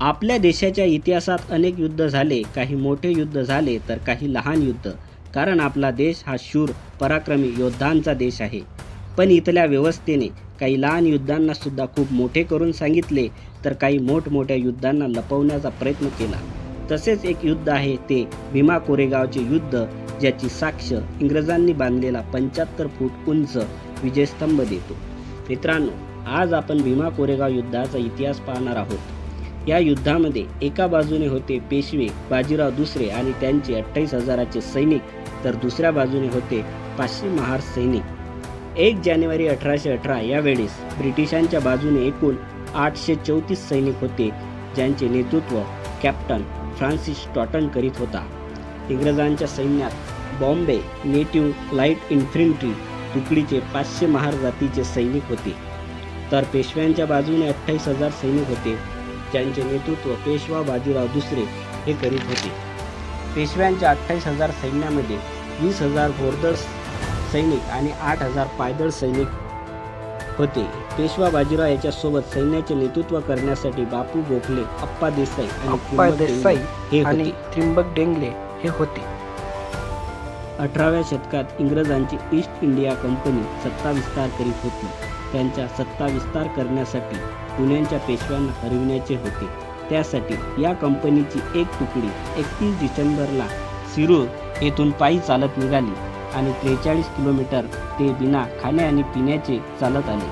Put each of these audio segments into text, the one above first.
आपल्या देशाच्या इतिहासात अनेक युद्ध झाले काही मोठे युद्ध झाले तर काही लहान युद्ध. कारण आपला देश हा शूर पराक्रमी योद्धांचा देश आहे. पण इथल्या व्यवस्थेने काही लहान युद्धांना सुद्धा खूप मोठे करून सांगितले तर काही मोठमोठ्या युद्धांना लपवण्याचा प्रयत्न केला. तसेच एक युद्ध आहे ते भीमा कोरेगावचे युद्ध ज्याची साक्ष इंग्रजांनी बांधलेला पंच्याहत्तर फूट उंच विजयस्तंभ देतो. मित्रांनो आज आपण भीमा कोरेगाव युद्धाचा इतिहास पाहणार आहोत. या युद्धामध्ये एका बाजूने होते पेशवे बाजीराव दुसरे आणि त्यांचे अठ्ठावीस हजाराचे सैनिक तर दुसऱ्या बाजूने होते पाचशे महार सैनिक. एक जानेवारी अठराशे अठरा या वेळेस ब्रिटिशांच्या बाजूने एकूण आठशे चौतीस सैनिक होते ज्यांचे नेतृत्व कॅप्टन फ्रान्सिस टॉटन करीत होता. इंग्रजांच्या सैन्यात बॉम्बे नेटिव्ह लाइट इन्फंट्री तुकडीचे पाचशे महार जातीचे सैनिक होते. तर पेशव्यांच्या बाजूने अठ्ठावीस हजार सैनिक होते. ज्यांचे नेतृत्व पेशवा बाजीराव दुसरे हे करीत होते. पेशव्यांच्या अठ्ठावीस हजार सैन्यामध्ये वीस हजार घोडदळ सैनिक आणि आठ हजार पायदळ सैनिक होते. पेशवा बाजीराव याच्यासोबत सैन्याचे नेतृत्व करण्यासाठी बापू गोखले अप्पा देसाई आणि अप्पा देसाई हे आणि त्रिंबक डेंगले हे होते. अठराव्या शतकात इंग्रजांची ईस्ट इंडिया कंपनी सत्ता विस्तार करीत होती. त्यांच्या सत्ता विस्तार करण्यासाठी पुण्याच्या पेशव्यांना हरविण्याचे होते. त्यासाठी या कंपनीची एक तुकडी एकतीस डिसेंबरला सिरूर येथून पायी चालत निघाली आणि त्रेचाळीस किलोमीटर ते बिना खाणे आणि पिण्याचे चालत आले.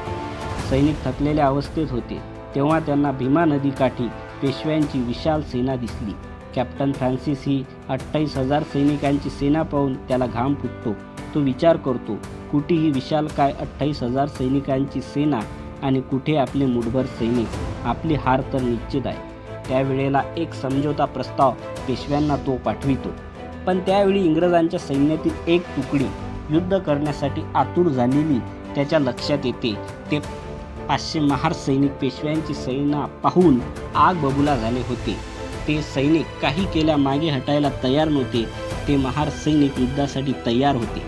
सैनिक थकलेल्या अवस्थेत होते. तेव्हा त्यांना भीमा नदीकाठी पेशव्यांची विशाल सेना दिसली. कॅप्टन फ्रान्सिस ही अठ्ठावीस हजार सैनिकांची सेना पाहून त्याला घाम फुटतो. तो विचार करतो कुठे ही विशाल काय अठ्ठावीस हजार सैनिकांची सेना आणि कुठे आपले मुठभर सैनिक आपली हार तर निश्चित आहे. त्यावेळेला एक समझोता प्रस्ताव पेशव्यांना तो पाठवितो. पण त्यावेळी इंग्रजांच्या सैन्यातील एक तुकडी युद्ध करण्यासाठी आतुर झालेली त्याच्या लक्षात येते. ते पाचशे महार सैनिक पेशव्यांची सैन्य पाहून आग बबुला झाले होते. ते सैनिक काही केल्या मागे हटायला तयार नव्हते. ते महार सैनिक युद्धासाठी तयार होते.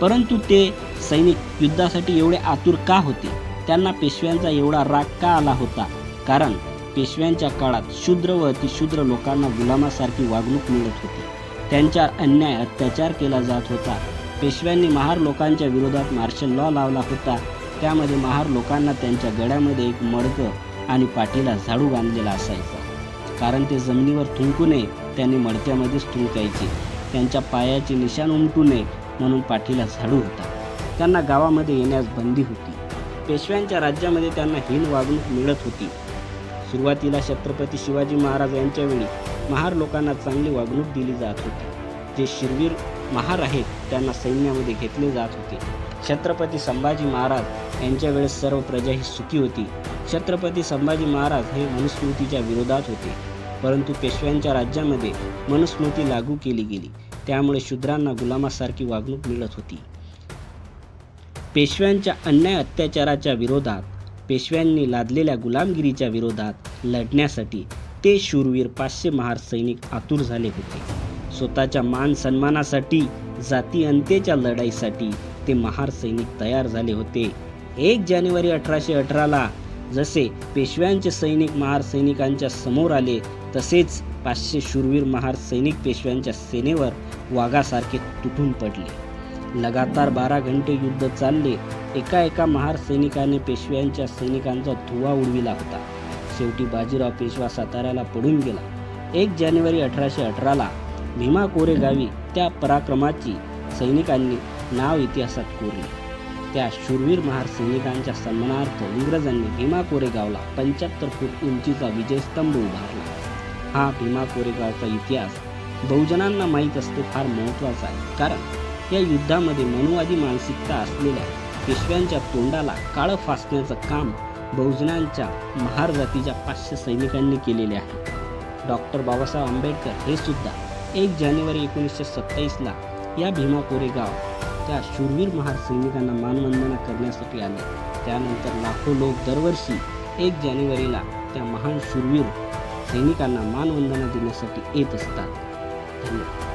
परंतु ते सैनिक युद्धासाठी एवढे आतुर का होते? त्यांना पेशव्यांचा एवढा राग का आला होता? कारण पेशव्यांच्या काळात शूद्र व अतिशूद्र लोकांना गुलामासारखी वागणूक मिळत होती. त्यांच्यावर अन्याय अत्याचार केला जात होता. पेशव्यांनी महार लोकांच्या विरोधात मार्शल लॉ लावला होता. त्यामध्ये महार लोकांना त्यांच्या गळ्यामध्ये एक मडकं आणि पाठीला झाडू बांधलेला असायचा. कारण ते जमिनीवर थुंकू नये त्यांनी मडक्यामध्येच थुंकायचे. त्यांच्या पायाचे निशाण उमटू नये म्हणून पाठीला झाडू होता. त्यांना गावामध्ये येण्यास बंदी होती. पेशव्यांच्या राज्यामध्ये त्यांना हीन वागणूक मिळत होती. सुरुवातीला छत्रपती शिवाजी महाराज यांच्या वेळी महार लोकांना चांगली वागणूक दिली जात होती. जे शिरवीर महार आहेत त्यांना सैन्यामध्ये घेतले जात होते. छत्रपती संभाजी महाराज यांच्या वेळेस सर्व प्रजा ही सुखी होती. छत्रपती संभाजी महाराज हे मनुस्मृतीच्या विरोधात होते. परंतु पेशव्यांच्या राज्यामध्ये मनुस्मृती लागू केली गेली. त्यामुळे शूद्रांना गुलामासारखी वागणूक मिळत होती. पेशव्यांच्या अन्याय अत्याचाराच्या विरोधात पेशव्यांनी लादलेल्या गुलामगिरीच्या विरोधात लढण्यासाठी ते शूरवीर पाचशे महार सैनिक आतुर झाले होते. स्वतःच्या मान सन्मानासाठी जाती अंत्येच्या लढाईसाठी ते महार सैनिक तयार झाले होते. एक जानेवारी अठराशे अठराला जसे पेशव्यांचे सैनिक महार सैनिकांच्या समोर आले तसेच पाचशे शूरवीर महार सैनिक पेशव्यांच्या सेनेवर वाघासारखे तुटून पडले. लगातार बारा घंटे युद्ध चालले एका एका महार सैनिकाने पेशव्यांच्या सैनिकांचा धुवा उडविला होता. शेवटी बाजीराव पेशवा साताऱ्याला पडून गेला. एक जानेवारी अठराशे अठराला भीमा कोरेगावी त्या पराक्रमाची सैनिकांनी नाव इतिहासात कोरले. त्या शूरवीर महार सैनिकांच्या सन्मानार्थ इंग्रजांनी भीमा कोरेगावला पंच्याहत्तर फूट उंचीचा विजयस्तंभ उभारला. हा भीमा कोरेगावचा इतिहास बहुजनांना माहीत असतो फार महत्त्वाचा आहे. कारण या युद्धामध्ये मनुवादी मानसिकता असलेल्या पेशव्यांच्या तोंडाला काळं फासण्याचं काम बहुजनांच्या महार जातीच्या पाचशे सैनिकांनी केलेले आहे. डॉक्टर बाबासाहेब आंबेडकर हे सुद्धा एक जानेवारी एकोणीसशे सत्तावीसला या भीमा कोरेगाव त्या शूरवीर महार सैनिकांना मानवंदना करण्यासाठी आले. त्यानंतर लाखो लोक दरवर्षी एक जानेवारीला त्या महान शूरवीर सैनिकांना मानवंदना देण्यासाठी येत असतात. धन्यवाद.